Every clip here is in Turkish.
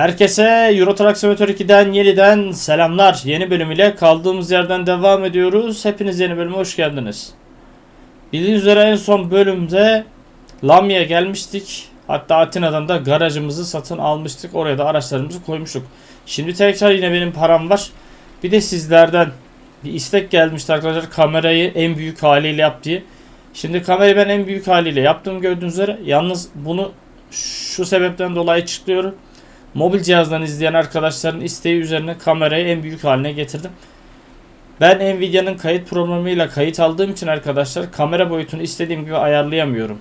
Herkese Euro Simulator 2'den yeniden selamlar. Yeni bölüm ile kaldığımız yerden devam ediyoruz. Hepiniz yeni bölüme hoş geldiniz. Bildiğiniz üzere en son bölümde Lamya'ya gelmiştik. Hatta Atina'dan da garajımızı satın almıştık. Oraya da araçlarımızı koymuştuk. Şimdi tekrar yine benim param var. Bir de sizlerden bir istek gelmişti arkadaşlar. Kamerayı en büyük haliyle yap diye. Şimdi kamerayı ben en büyük haliyle yaptım gördüğünüz üzere. Yalnız bunu şu sebepten dolayı açıklıyorum. Mobil cihazdan izleyen arkadaşların isteği üzerine kamerayı en büyük haline getirdim. Ben Nvidia'nın kayıt programıyla kayıt aldığım için arkadaşlar kamera boyutunu istediğim gibi ayarlayamıyorum.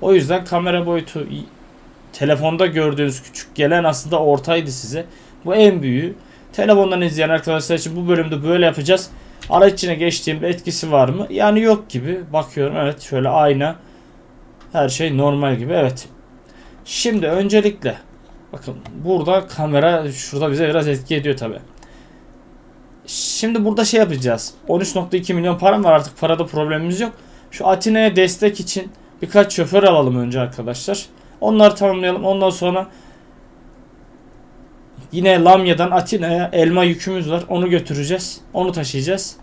O yüzden kamera boyutu telefonda gördüğünüz küçük gelen aslında ortaydı size. Bu en büyüğü. Telefondan izleyen arkadaşlar için bu bölümde böyle yapacağız. Araç içine geçtiğimde etkisi var mı? Yani yok gibi. Bakıyorum evet şöyle ayna. Her şey normal gibi evet. Şimdi öncelikle bakın burada kamera şurada bize biraz etki ediyor tabi. Şimdi burada şey yapacağız. 13.2 milyon param var artık parada problemimiz yok. Şu Atina'ya destek için birkaç şoför alalım önce arkadaşlar. Onları tamamlayalım. Ondan sonra yine Lamya'dan Atina'ya elma yükümüz var. Onu götüreceğiz. Onu taşıyacağız.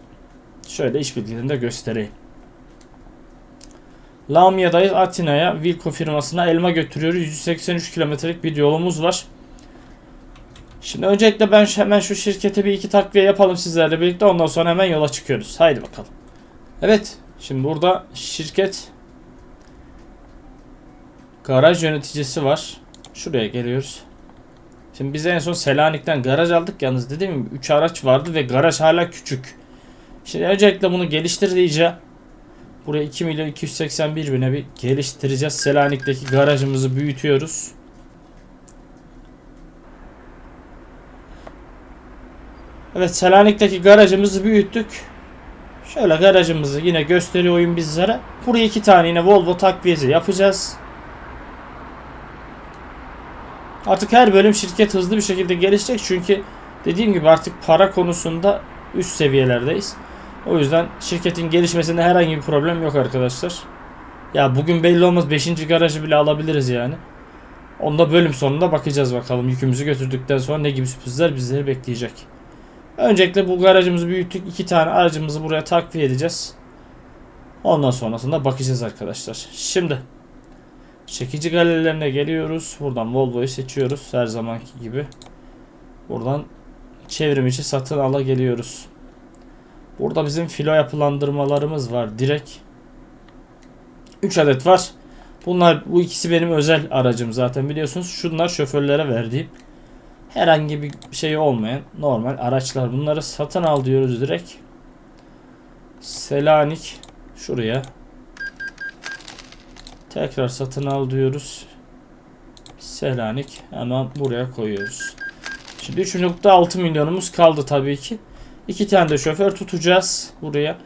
Şöyle iş bilgilerini de göstereyim. Lamya'dayız. Atina'ya Wilco firmasına elma götürüyoruz. 183 kilometrelik bir yolumuz var. Şimdi öncelikle ben hemen şu şirkete bir iki takviye yapalım sizlerle birlikte. Ondan sonra hemen yola çıkıyoruz. Haydi bakalım. Evet. Şimdi burada şirket garaj yöneticisi var. Şuraya geliyoruz. Şimdi biz en son Selanik'ten garaj aldık. Yalnız dediğim gibi 3 araç vardı ve garaj hala küçük. Şimdi öncelikle bunu geliştir diyeceğim. Buraya 2 milyon 281 bine bir geliştireceğiz. Selanik'teki garajımızı büyütüyoruz. Evet Selanik'teki garajımızı büyüttük. Şöyle garajımızı yine gösteriyor oyun bizlere. Buraya iki tane yine Volvo takviyesi yapacağız. Artık her bölüm şirket hızlı bir şekilde gelişecek. Çünkü dediğim gibi artık para konusunda üst seviyelerdeyiz. O yüzden şirketin gelişmesinde herhangi bir problem yok arkadaşlar. Ya bugün belli olmaz 5. garajı bile alabiliriz yani. Onda bölüm sonunda bakacağız bakalım. Yükümüzü götürdükten sonra ne gibi sürprizler bizleri bekleyecek. Öncelikle bu garajımızı büyüttük. iki tane aracımızı buraya takviye edeceğiz. Ondan sonrasında bakacağız arkadaşlar. Şimdi çekici galerilerine geliyoruz. Buradan Volvo'yu seçiyoruz her zamanki gibi. Buradan çevrim içi satın ala geliyoruz. Burada bizim filo yapılandırmalarımız var. Direkt 3 adet var. Bunlar bu ikisi benim özel aracım zaten biliyorsunuz. Şunlar şoförlere verdiğim herhangi bir şey olmayan normal araçlar. Bunları satın al diyoruz direkt. Selanik şuraya. Tekrar satın al diyoruz. Selanik hemen buraya koyuyoruz. Şimdi 3.6 milyonumuz kaldı tabii ki. İki tane de şoför tutacağız buraya.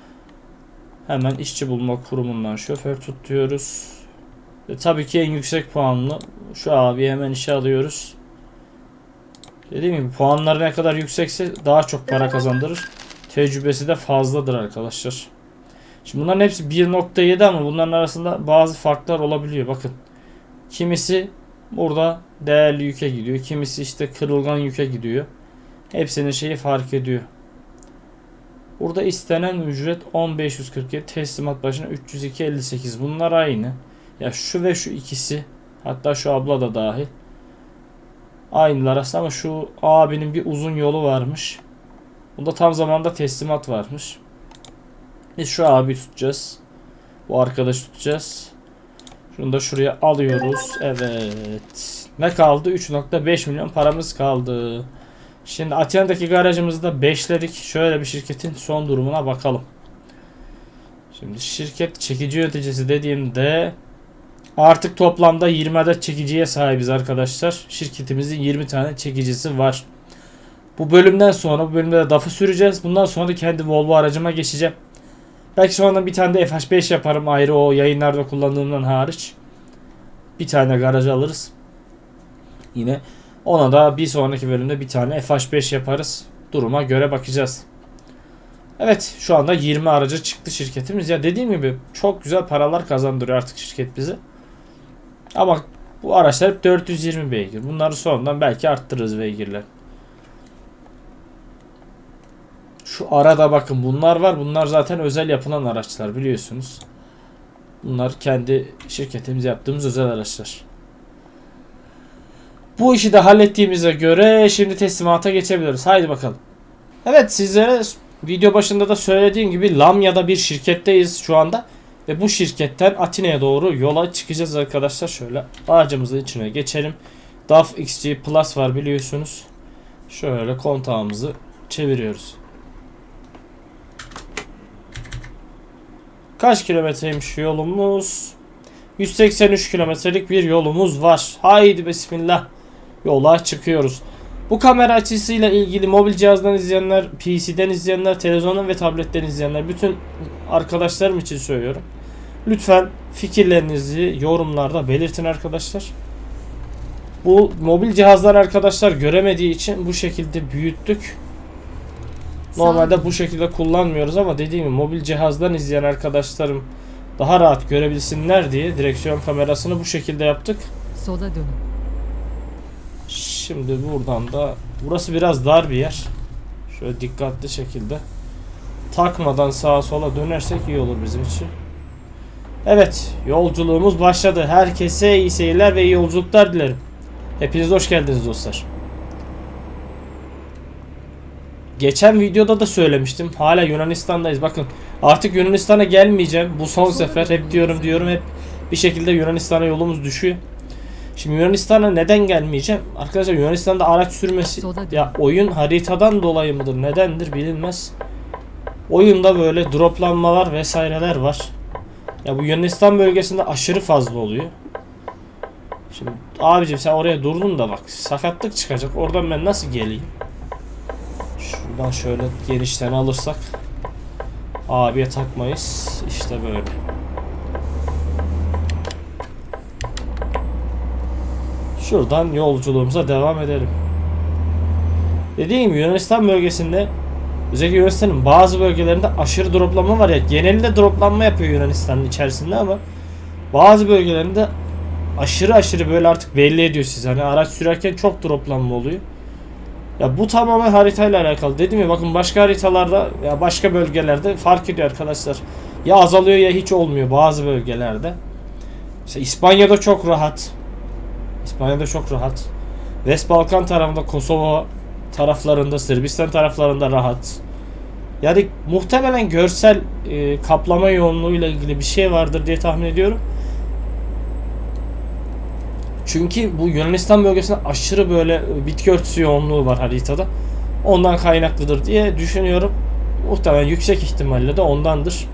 Hemen işçi bulma kurumundan şoför tutuyoruz. Ve tabii ki en yüksek puanlı şu abi hemen işe alıyoruz. Dediğim gibi puanları ne kadar yüksekse daha çok para kazandırır. Tecrübesi de fazladır arkadaşlar. Şimdi bunların hepsi 1.7 ama bunların arasında bazı farklar olabiliyor. Bakın. Kimisi burada değerli yüke gidiyor. Kimisi işte kırılgan yüke gidiyor. Hepsinin şeyi fark ediyor. Burada istenen ücret 10.547 teslimat başına 302.58 bunlar aynı. Ya şu ve şu ikisi hatta şu abla da dahil. Aynılar aslında ama şu abinin bir uzun yolu varmış. Bunda tam zamanda teslimat varmış. Biz şu abi tutacağız. Bu arkadaş tutacağız. Şunu da şuraya alıyoruz. Evet. Ne kaldı? 3.5 milyon paramız kaldı. Şimdi Atina'daki garajımızı da 5'ledik. Şöyle bir şirketin son durumuna bakalım. Şimdi şirket çekici yöneticisi dediğimde artık toplamda 20 adet çekiciye sahibiz arkadaşlar. Şirketimizin 20 tane çekicisi var. Bu bölümden sonra bu bölümde de DAF'ı süreceğiz. Bundan sonra da kendi Volvo aracıma geçeceğim. Belki sonradan bir tane de FH5 yaparım ayrı o yayınlarda kullandığımdan hariç. Bir tane garaj alırız. Yine ona da bir sonraki bölümde bir tane FH5 yaparız. Duruma göre bakacağız. Evet şu anda 20 araca çıktı şirketimiz. Ya dediğim gibi çok güzel paralar kazandırıyor artık şirket bizi. Ama Bu araçlar hep 420 beygir. Bunları sonradan belki arttırırız beygirler. Şu arada bakın bunlar var. Bunlar zaten özel yapılan araçlar biliyorsunuz. Bunlar kendi şirketimiz yaptığımız özel araçlar. Bu işi de hallettiğimize göre şimdi teslimata geçebiliriz. Haydi bakalım. Evet size video başında da söylediğim gibi Lamya'da bir şirketteyiz şu anda. Ve bu şirketten Atina'ya doğru yola çıkacağız arkadaşlar. Şöyle ağacımızın içine geçelim. DAF XG Plus var biliyorsunuz. Şöyle kontağımızı çeviriyoruz. Kaç kilometreymiş yolumuz? 183 kilometrelik bir yolumuz var. Haydi bismillah. Yola çıkıyoruz. Bu kamera açısıyla ilgili mobil cihazdan izleyenler, PC'den izleyenler, televizyondan ve tabletten izleyenler bütün arkadaşlarım için söylüyorum. Lütfen fikirlerinizi yorumlarda belirtin arkadaşlar. Bu mobil cihazlar arkadaşlar göremediği için bu şekilde büyüttük. Normalde bu şekilde kullanmıyoruz ama dediğim gibi mobil cihazdan izleyen arkadaşlarım daha rahat görebilsinler diye direksiyon kamerasını bu şekilde yaptık. Sola dönün. Şimdi buradan da burası biraz dar bir yer. Şöyle dikkatli şekilde takmadan sağa sola dönersek iyi olur bizim için. Evet, yolculuğumuz başladı. Herkese iyi seyirler ve iyi yolculuklar dilerim. Hepiniz hoş geldiniz dostlar. Geçen videoda da söylemiştim. Hala Yunanistan'dayız. Bakın artık Yunanistan'a gelmeyeceğim. Bu son sefer. Hep diyorum diyorum hep bir şekilde Yunanistan'a yolumuz düşüyor. Şimdi Yunanistan'a neden gelmeyeceğim? Arkadaşlar Yunanistan'da araç sürmesi ya oyun haritadan dolayı mıdır nedendir bilinmez. Oyunda böyle droplanmalar vesaireler var. Ya bu Yunanistan bölgesinde aşırı fazla oluyor. Şimdi abicim sen oraya durdun da bak sakatlık çıkacak. Oradan ben nasıl geleyim? Şuradan şöyle genişten alırsak abiye takmayız. İşte böyle. Şuradan yolculuğumuza devam edelim. Dediğim gibi Yunanistan bölgesinde özellikle Yunanistan'ın bazı bölgelerinde aşırı droplanma var ya genelinde droplanma yapıyor Yunanistan'ın içerisinde ama bazı bölgelerinde aşırı aşırı böyle artık belli ediyor siz hani araç sürerken çok droplanma oluyor. Ya bu tamamen haritayla alakalı. Dedim ya bakın başka haritalarda ya başka bölgelerde fark ediyor arkadaşlar. Ya azalıyor ya hiç olmuyor bazı bölgelerde. Mesela İspanya'da çok rahat. İspanya'da çok rahat. West Balkan tarafında Kosova taraflarında, Sırbistan taraflarında rahat. Yani muhtemelen görsel e, kaplama yoğunluğuyla ilgili bir şey vardır diye tahmin ediyorum. Çünkü bu Yunanistan bölgesinde aşırı böyle bitki örtüsü yoğunluğu var haritada. Ondan kaynaklıdır diye düşünüyorum. Muhtemelen yüksek ihtimalle de ondandır.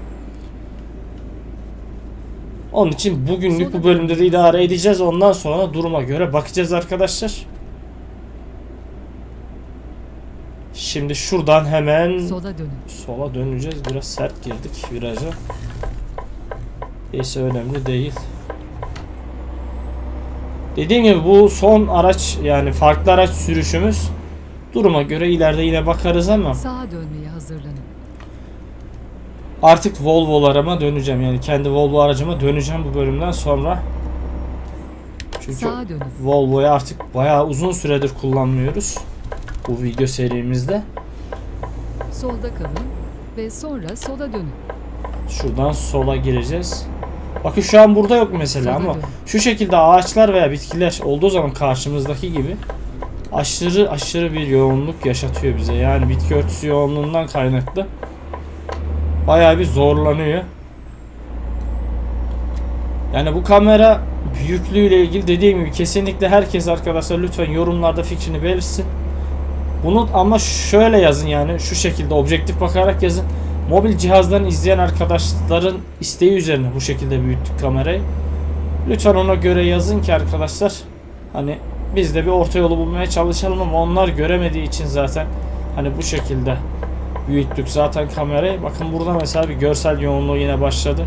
Onun için bugünlük bu bölümde de idare edeceğiz. Ondan sonra duruma göre bakacağız arkadaşlar. Şimdi şuradan hemen Sola dönün. sola döneceğiz. Biraz sert girdik viraja. Neyse önemli değil. Dediğim gibi bu son araç yani farklı araç sürüşümüz. Duruma göre ileride yine bakarız ama Sağa hazırlanın. Artık Volvo'larıma döneceğim. Yani kendi Volvo aracıma döneceğim bu bölümden sonra. Çünkü. Volvo'yu artık bayağı uzun süredir kullanmıyoruz. Bu video serimizde. Solda kalın ve sonra sola dönün. Şuradan sola gireceğiz. Bakın şu an burada yok mesela Sola ama dön. şu şekilde ağaçlar veya bitkiler olduğu zaman karşımızdaki gibi aşırı aşırı bir yoğunluk yaşatıyor bize. Yani bitki örtüsü yoğunluğundan kaynaklı bayağı bir zorlanıyor. Yani bu kamera büyüklüğüyle ilgili dediğim gibi kesinlikle herkes arkadaşlar lütfen yorumlarda fikrini belirsin. Bunu ama şöyle yazın yani şu şekilde objektif bakarak yazın. Mobil cihazdan izleyen arkadaşların isteği üzerine bu şekilde büyüttük kamerayı. Lütfen ona göre yazın ki arkadaşlar hani biz de bir orta yolu bulmaya çalışalım ama onlar göremediği için zaten hani bu şekilde büyüttük zaten kamerayı. Bakın burada mesela bir görsel yoğunluğu yine başladı.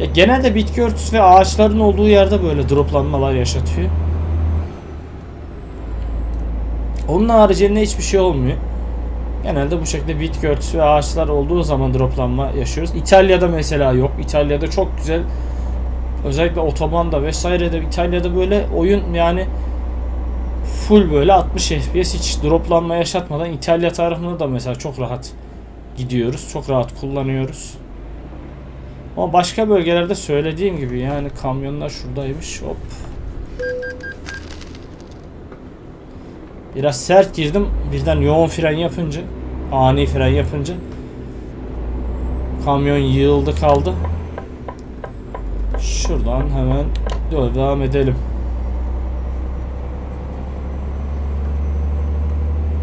Ya genelde bitki örtüsü ve ağaçların olduğu yerde böyle droplanmalar yaşatıyor. Onun haricinde hiçbir şey olmuyor. Genelde bu şekilde bitki örtüsü ve ağaçlar olduğu zaman droplanma yaşıyoruz. İtalya'da mesela yok. İtalya'da çok güzel Özellikle otobanda vesairede İtalya'da böyle oyun yani full böyle 60 FPS hiç droplanma yaşatmadan İtalya tarafında da mesela çok rahat gidiyoruz. Çok rahat kullanıyoruz. Ama başka bölgelerde söylediğim gibi yani kamyonlar şuradaymış. Hop. Biraz sert girdim. Birden yoğun fren yapınca, ani fren yapınca kamyon yığıldı kaldı. Şuradan hemen devam edelim.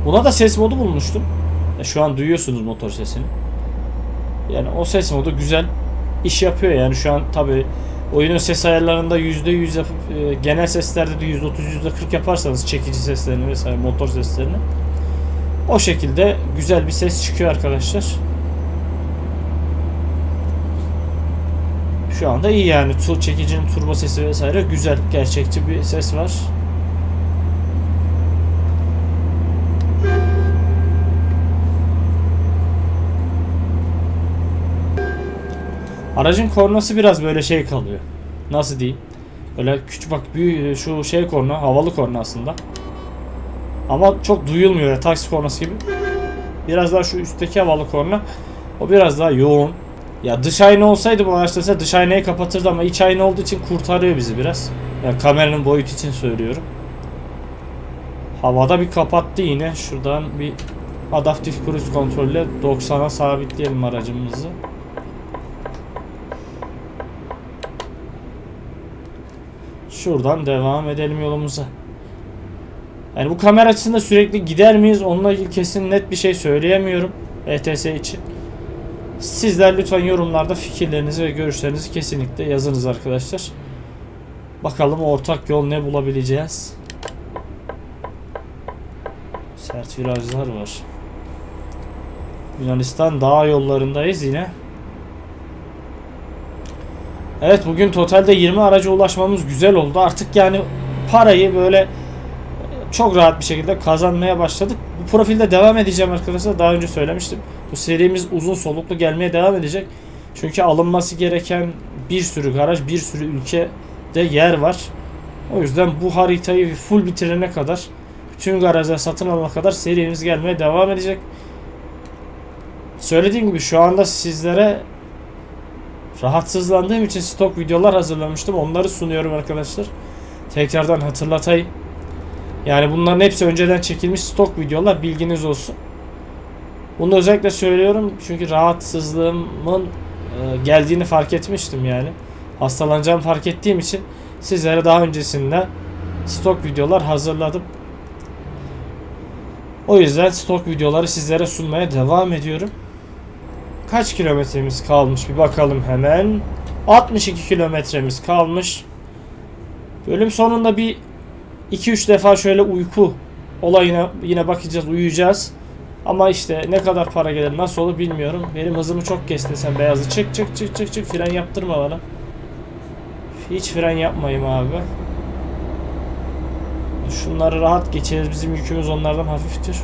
Buna da ses modu bulmuştum. E, şu an duyuyorsunuz motor sesini. Yani o ses modu güzel iş yapıyor yani şu an tabi oyunun ses ayarlarında %100 yapıp e, genel seslerde de %30 %40 yaparsanız çekici seslerini vesaire motor seslerini o şekilde güzel bir ses çıkıyor arkadaşlar. Şu anda iyi yani tu çekicinin turbo sesi vesaire güzel gerçekçi bir ses var. Aracın kornası biraz böyle şey kalıyor. Nasıl diyeyim? Böyle küçük bak büyük şu şey korna havalı korna aslında. Ama çok duyulmuyor ya taksi kornası gibi. Biraz daha şu üstteki havalı korna o biraz daha yoğun. Ya dış ayna olsaydı bu araçta mesela dış aynayı kapatırdı ama iç ayna olduğu için kurtarıyor bizi biraz. Yani kameranın boyutu için söylüyorum. Havada bir kapattı yine. Şuradan bir adaptif cruise kontrolle 90'a sabitleyelim aracımızı. Şuradan devam edelim yolumuza. Yani bu kamera açısında sürekli gider miyiz? Onunla ilgili kesin net bir şey söyleyemiyorum. ETS için. Sizler lütfen yorumlarda fikirlerinizi ve görüşlerinizi kesinlikle yazınız arkadaşlar. Bakalım ortak yol ne bulabileceğiz. Sert virajlar var. Yunanistan dağ yollarındayız yine. Evet bugün totalde 20 araca ulaşmamız güzel oldu. Artık yani parayı böyle çok rahat bir şekilde kazanmaya başladık. Bu profilde devam edeceğim arkadaşlar. Daha önce söylemiştim. Bu serimiz uzun soluklu gelmeye devam edecek. Çünkü alınması gereken bir sürü garaj, bir sürü ülkede yer var. O yüzden bu haritayı full bitirene kadar, bütün garajlar satın alana kadar serimiz gelmeye devam edecek. Söylediğim gibi şu anda sizlere rahatsızlandığım için stok videolar hazırlamıştım. Onları sunuyorum arkadaşlar. Tekrardan hatırlatayım. Yani bunların hepsi önceden çekilmiş stok videolar bilginiz olsun. Bunu özellikle söylüyorum çünkü rahatsızlığımın e, geldiğini fark etmiştim yani. Hastalanacağımı fark ettiğim için sizlere daha öncesinde stok videolar hazırladım. O yüzden stok videoları sizlere sunmaya devam ediyorum. Kaç kilometremiz kalmış bir bakalım hemen. 62 kilometremiz kalmış. Bölüm sonunda bir 2-3 defa şöyle uyku olayına yine bakacağız, uyuyacağız. Ama işte ne kadar para gelir, nasıl olur bilmiyorum. Benim hızımı çok kestin sen beyazı. Çık çık çık çık çık fren yaptırma bana. Hiç fren yapmayayım abi. Şunları rahat geçeriz. Bizim yükümüz onlardan hafiftir.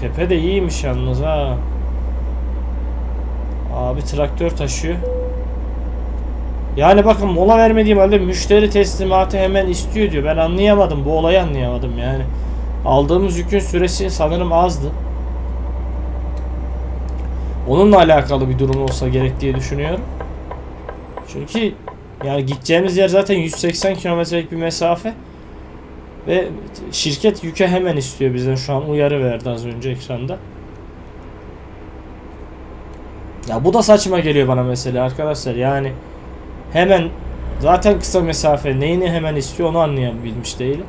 Tepe de iyiymiş yalnız ha. Abi traktör taşıyor. Yani bakın mola vermediğim halde müşteri teslimatı hemen istiyor diyor. Ben anlayamadım. Bu olayı anlayamadım yani. Aldığımız yükün süresi sanırım azdı. Onunla alakalı bir durum olsa gerek diye düşünüyorum. Çünkü yani gideceğimiz yer zaten 180 kilometrelik bir mesafe. Ve şirket yüke hemen istiyor bizden. Şu an uyarı verdi az önce ekranda. Ya bu da saçma geliyor bana mesela arkadaşlar. Yani hemen zaten kısa mesafe neyini hemen istiyor onu anlayabilmiş değilim.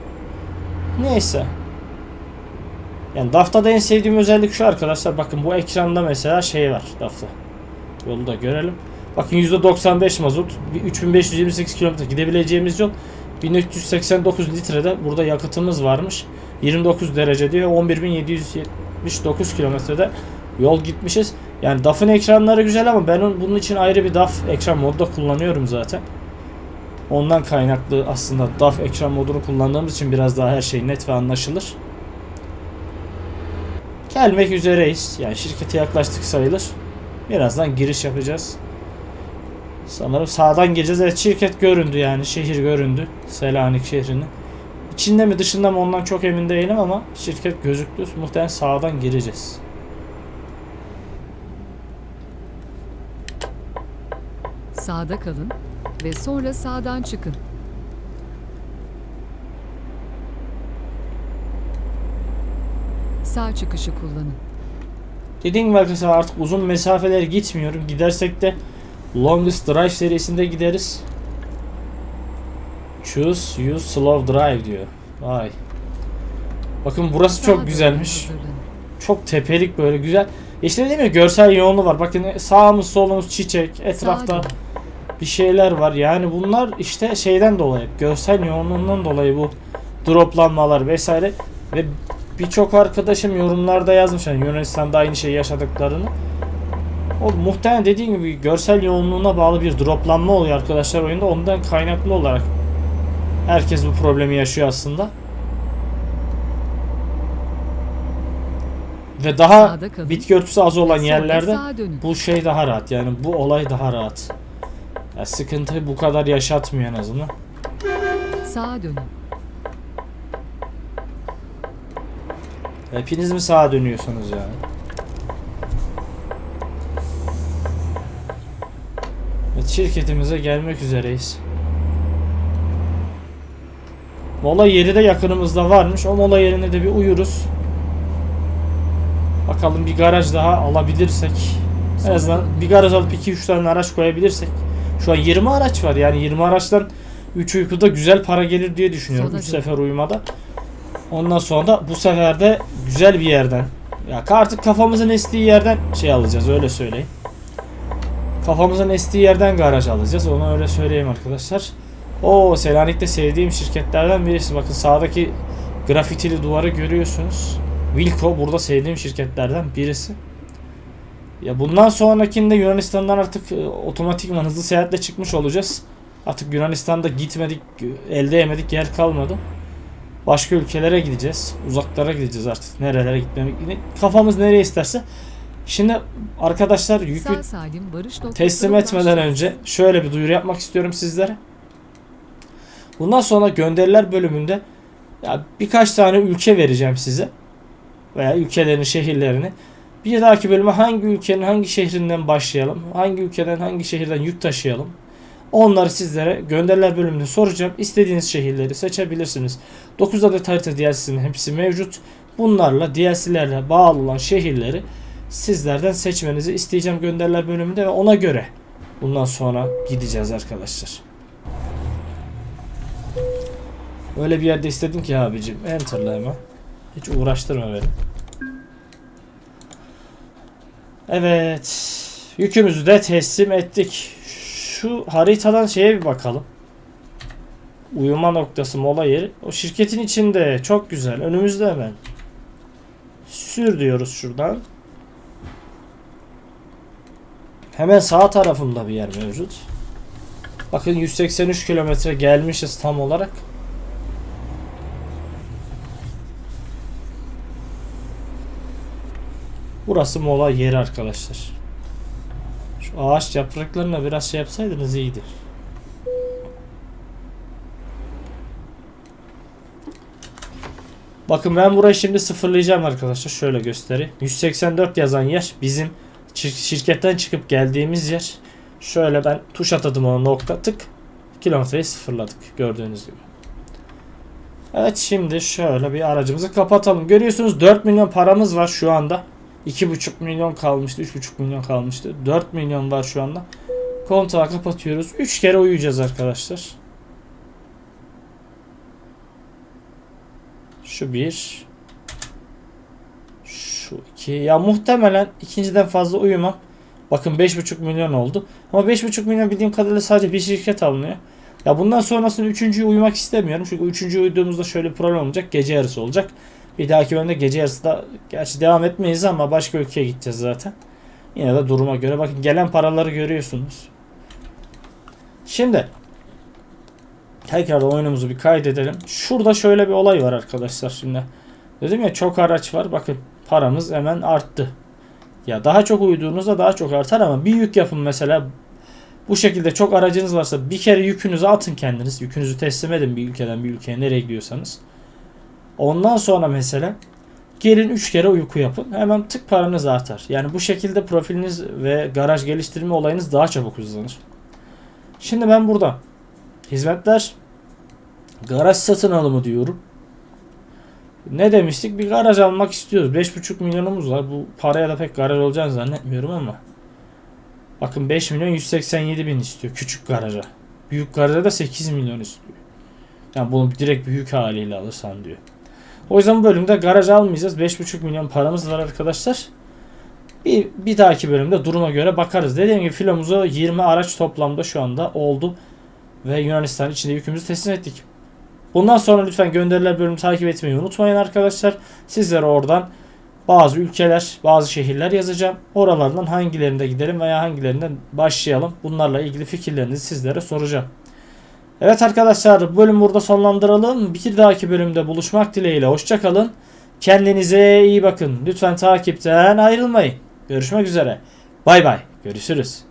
Neyse. Yani DAF'ta da en sevdiğim özellik şu arkadaşlar. Bakın bu ekranda mesela şey var DAF'ta. Yolu da görelim. Bakın %95 mazot. bir 3528 kilometre gidebileceğimiz yol. 1389 litrede burada yakıtımız varmış. 29 derece diyor. 11779 kilometrede yol gitmişiz. Yani DAF'ın ekranları güzel ama ben onun- bunun için ayrı bir DAF ekran modu da kullanıyorum zaten. Ondan kaynaklı aslında DAF ekran modunu kullandığımız için biraz daha her şey net ve anlaşılır. Gelmek üzereyiz. Yani şirkete yaklaştık sayılır. Birazdan giriş yapacağız. Sanırım sağdan gireceğiz. Evet şirket göründü yani. Şehir göründü. Selanik şehrinin. İçinde mi dışında mı ondan çok emin değilim ama şirket gözüktü. Muhtemelen sağdan gireceğiz. Sağda kalın ve sonra sağdan çıkın. Sağ çıkışı kullanın. Dediğim gibi arkadaşlar artık uzun mesafeler gitmiyorum. Gidersek de Longest Drive serisinde gideriz. Choose use slow drive diyor. Vay. Bakın burası Sağa çok güzelmiş. Çok tepelik böyle güzel. İşte değil mi görsel yoğunluğu var. Bakın sağımız solumuz çiçek. Etrafta Sağa. Bir şeyler var. Yani bunlar işte şeyden dolayı, görsel yoğunluğundan dolayı bu droplanmalar vesaire ve birçok arkadaşım yorumlarda yazmış hani Yunanistan'da aynı şeyi yaşadıklarını. O muhtemelen dediğim gibi görsel yoğunluğuna bağlı bir droplanma oluyor arkadaşlar oyunda. Ondan kaynaklı olarak herkes bu problemi yaşıyor aslında. Ve daha bitki örtüsü az olan yerlerde bu şey daha rahat yani bu olay daha rahat. Ya sıkıntı bu kadar yaşatmıyor en azından. Sağa dönün. Hepiniz mi sağa dönüyorsunuz yani? Evet şirketimize gelmek üzereyiz. Mola yeri de yakınımızda varmış. O mola yerine de bir uyuruz. Bakalım bir garaj daha alabilirsek. En azından bir garaj alıp 2-3 tane araç koyabilirsek. Şu an 20 araç var yani 20 araçtan 3 uykuda güzel para gelir diye düşünüyorum. Sola 3 dön. sefer uyumada. Ondan sonra da bu sefer de güzel bir yerden. Ya artık kafamızın estiği yerden şey alacağız öyle söyleyeyim. Kafamızın estiği yerden garaj alacağız. Onu öyle söyleyeyim arkadaşlar. O Selanik'te sevdiğim şirketlerden birisi. Bakın sağdaki grafitili duvarı görüyorsunuz. Wilco burada sevdiğim şirketlerden birisi. Ya bundan sonrakinde Yunanistan'dan artık e, otomatikman hızlı seyahatle çıkmış olacağız. Artık Yunanistan'da gitmedik, elde yemedik yer kalmadı. Başka ülkelere gideceğiz. Uzaklara gideceğiz artık. Nerelere gitmemek. Kafamız nereye isterse. Şimdi arkadaşlar yükü teslim etmeden önce şöyle bir duyuru yapmak istiyorum sizlere. Bundan sonra gönderiler bölümünde ya birkaç tane ülke vereceğim size. Veya ülkelerin şehirlerini. Bir dahaki bölüme hangi ülkenin hangi şehrinden başlayalım? Hangi ülkeden hangi şehirden yük taşıyalım? Onları sizlere gönderiler bölümünde soracağım. İstediğiniz şehirleri seçebilirsiniz. 9 adet harita DLC'sinin hepsi mevcut. Bunlarla DLC'lerle bağlı olan şehirleri sizlerden seçmenizi isteyeceğim gönderiler bölümünde ve ona göre bundan sonra gideceğiz arkadaşlar. Öyle bir yerde istedim ki abicim. Enter'la hemen. Hiç uğraştırma beni. Evet. Yükümüzü de teslim ettik. Şu haritadan şeye bir bakalım. Uyuma noktası mola yeri. O şirketin içinde çok güzel. Önümüzde hemen. Sür diyoruz şuradan. Hemen sağ tarafında bir yer mevcut. Bakın 183 kilometre gelmişiz tam olarak. Burası mola yeri arkadaşlar. Şu ağaç yapraklarına biraz şey yapsaydınız iyiydi. Bakın ben burayı şimdi sıfırlayacağım arkadaşlar. Şöyle göstereyim. 184 yazan yer bizim şir- şirketten çıkıp geldiğimiz yer. Şöyle ben tuş atadım ona nokta tık. Kilometreyi sıfırladık gördüğünüz gibi. Evet şimdi şöyle bir aracımızı kapatalım. Görüyorsunuz 4 milyon paramız var şu anda. 2,5 milyon kalmıştı. 3,5 milyon kalmıştı. 4 milyon var şu anda. Kontağı kapatıyoruz. 3 kere uyuyacağız arkadaşlar. Şu bir. Şu iki. Ya muhtemelen ikinciden fazla uyumam. Bakın 5,5 milyon oldu. Ama 5,5 milyon bildiğim kadarıyla sadece bir şirket alınıyor. Ya bundan sonrasında üçüncüyü uyumak istemiyorum. Çünkü üçüncüyü uyuduğumuzda şöyle bir problem olacak. Gece yarısı olacak. Bir dahaki bölümde gece yarısı da gerçi devam etmeyiz ama başka ülkeye gideceğiz zaten. Yine de duruma göre bakın gelen paraları görüyorsunuz. Şimdi tekrar oyunumuzu bir kaydedelim. Şurada şöyle bir olay var arkadaşlar şimdi. Dedim ya çok araç var. Bakın paramız hemen arttı. Ya daha çok uyuduğunuzda daha çok artar ama bir yük yapın mesela Bu şekilde çok aracınız varsa bir kere yükünüzü atın kendiniz. Yükünüzü teslim edin bir ülkeden bir ülkeye nereye gidiyorsanız. Ondan sonra mesela gelin 3 kere uyku yapın. Hemen tık paranız artar. Yani bu şekilde profiliniz ve garaj geliştirme olayınız daha çabuk hızlanır. Şimdi ben burada hizmetler garaj satın alımı diyorum. Ne demiştik? Bir garaj almak istiyoruz. 5,5 milyonumuz var. Bu paraya da pek garaj olacağını zannetmiyorum ama. Bakın 5 milyon 187 bin istiyor küçük garaja. Büyük garaja da 8 milyon istiyor. Yani bunu direkt büyük haliyle alırsan diyor. O yüzden bu bölümde garaj almayacağız. 5,5 milyon paramız var arkadaşlar. Bir, bir dahaki bölümde duruma göre bakarız. Dediğim gibi filomuzu 20 araç toplamda şu anda oldu. Ve Yunanistan içinde yükümüzü teslim ettik. Bundan sonra lütfen gönderiler bölümü takip etmeyi unutmayın arkadaşlar. Sizlere oradan bazı ülkeler, bazı şehirler yazacağım. Oralardan hangilerinde gidelim veya hangilerinden başlayalım. Bunlarla ilgili fikirlerinizi sizlere soracağım. Evet arkadaşlar bu bölümü burada sonlandıralım. Bir dahaki bölümde buluşmak dileğiyle. Hoşçakalın. Kendinize iyi bakın. Lütfen takipten ayrılmayın. Görüşmek üzere. Bay bay. Görüşürüz.